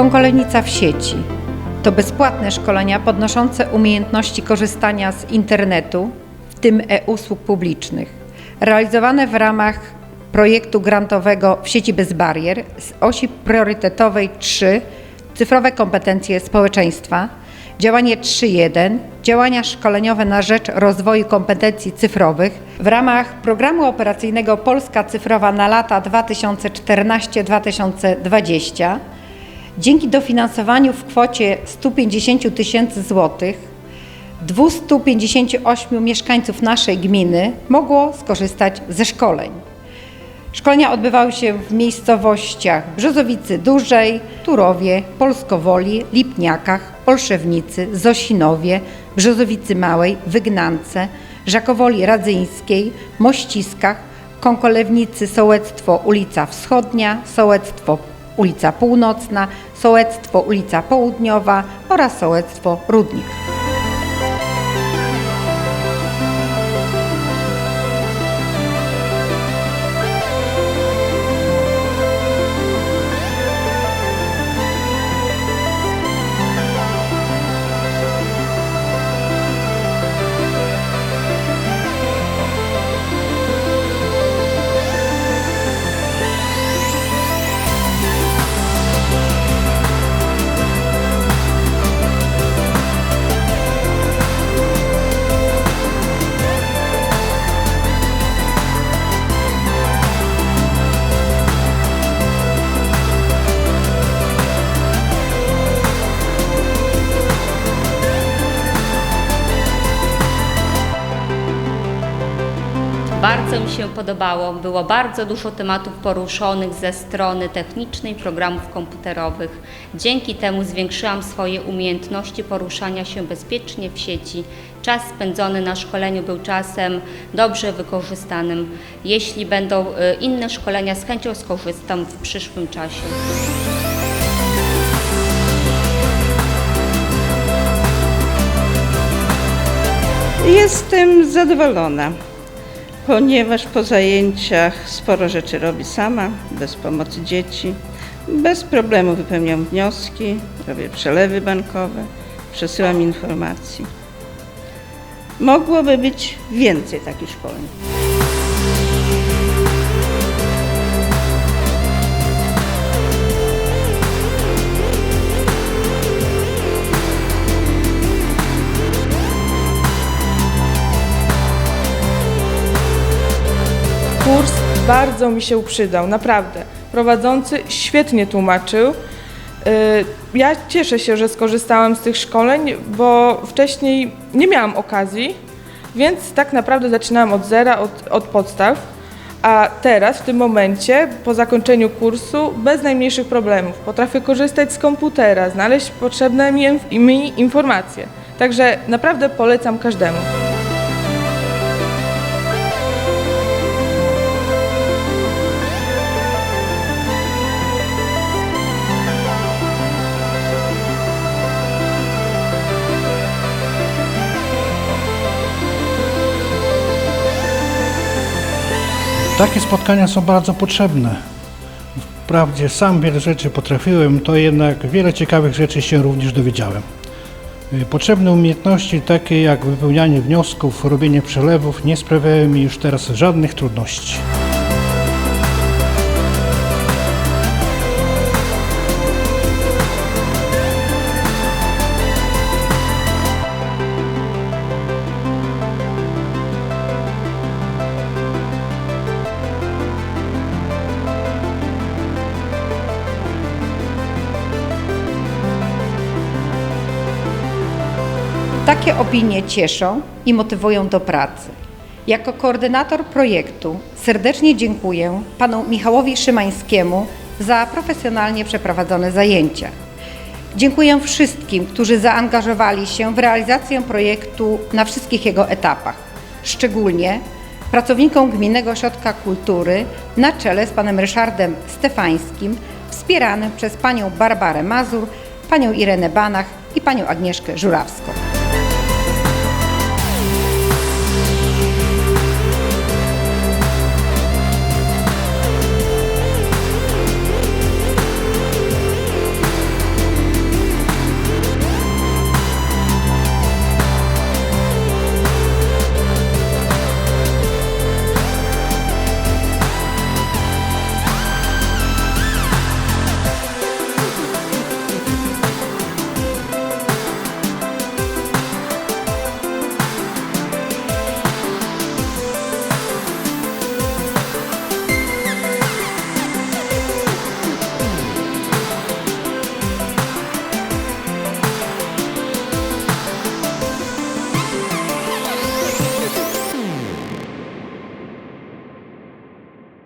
Konkolewnica w sieci. To bezpłatne szkolenia podnoszące umiejętności korzystania z internetu, w tym e-usług publicznych, realizowane w ramach projektu grantowego w sieci bez barier z osi priorytetowej 3 cyfrowe kompetencje społeczeństwa, działanie 3.1 działania szkoleniowe na rzecz rozwoju kompetencji cyfrowych. W ramach programu operacyjnego Polska Cyfrowa na lata 2014-2020 dzięki dofinansowaniu w kwocie 150 tysięcy złotych 258 mieszkańców naszej gminy mogło skorzystać ze szkoleń. Szkolenia odbywały się w miejscowościach Brzozowicy Dużej, Turowie, Polskowoli, Lipniakach, Olszewnicy, Zosinowie, Brzozowicy Małej, Wygnance, Żakowoli Radzyńskiej, Mościskach, Konkolewnicy Sołectwo ulica Wschodnia, Sołectwo ulica Północna, Sołectwo ulica Południowa oraz Sołectwo Rudnik. Bardzo mi się podobało. Było bardzo dużo tematów poruszonych ze strony technicznej programów komputerowych. Dzięki temu zwiększyłam swoje umiejętności poruszania się bezpiecznie w sieci. Czas spędzony na szkoleniu był czasem dobrze wykorzystanym. Jeśli będą y, inne szkolenia, z chęcią skorzystam w przyszłym czasie. Jestem zadowolona, ponieważ po zajęciach sporo rzeczy robi sama, bez pomocy dzieci. Bez problemu wypełniam wnioski, robię przelewy bankowe, przesyłam informacji. Mogłoby być więcej takich szkoleń. Bardzo mi się przydał, naprawdę. Prowadzący świetnie tłumaczył. Yy, Ja cieszę się, że skorzystałam z tych szkoleń, bo wcześniej nie miałam okazji, więc tak naprawdę zaczynałam od zera, od, od podstaw. A teraz, w tym momencie, po zakończeniu kursu, bez najmniejszych problemów, potrafię korzystać z komputera, znaleźć potrzebne mi informacje. Także naprawdę polecam każdemu. Takie spotkania są bardzo potrzebne. Wprawdzie sam wiele rzeczy potrafiłem, to jednak wiele ciekawych rzeczy się również dowiedziałem. Y, Potrzebne umiejętności takie jak wypełnianie wniosków, robienie przelewów nie sprawiają mi już teraz żadnych trudności. Takie opinie cieszą i motywują do pracy. Jako koordynator projektu serdecznie dziękuję panu Michałowi Szymańskiemu za profesjonalnie przeprowadzone zajęcia. Dziękuję wszystkim, którzy zaangażowali się w realizację projektu na wszystkich jego etapach, szczególnie pracownikom Gminnego Ośrodka Kultury na czele z panem Ryszardem Stefańskim, wspieranym przez panią Barbarę Mazur, panią Irenę Banach i panią Agnieszkę Żurawską.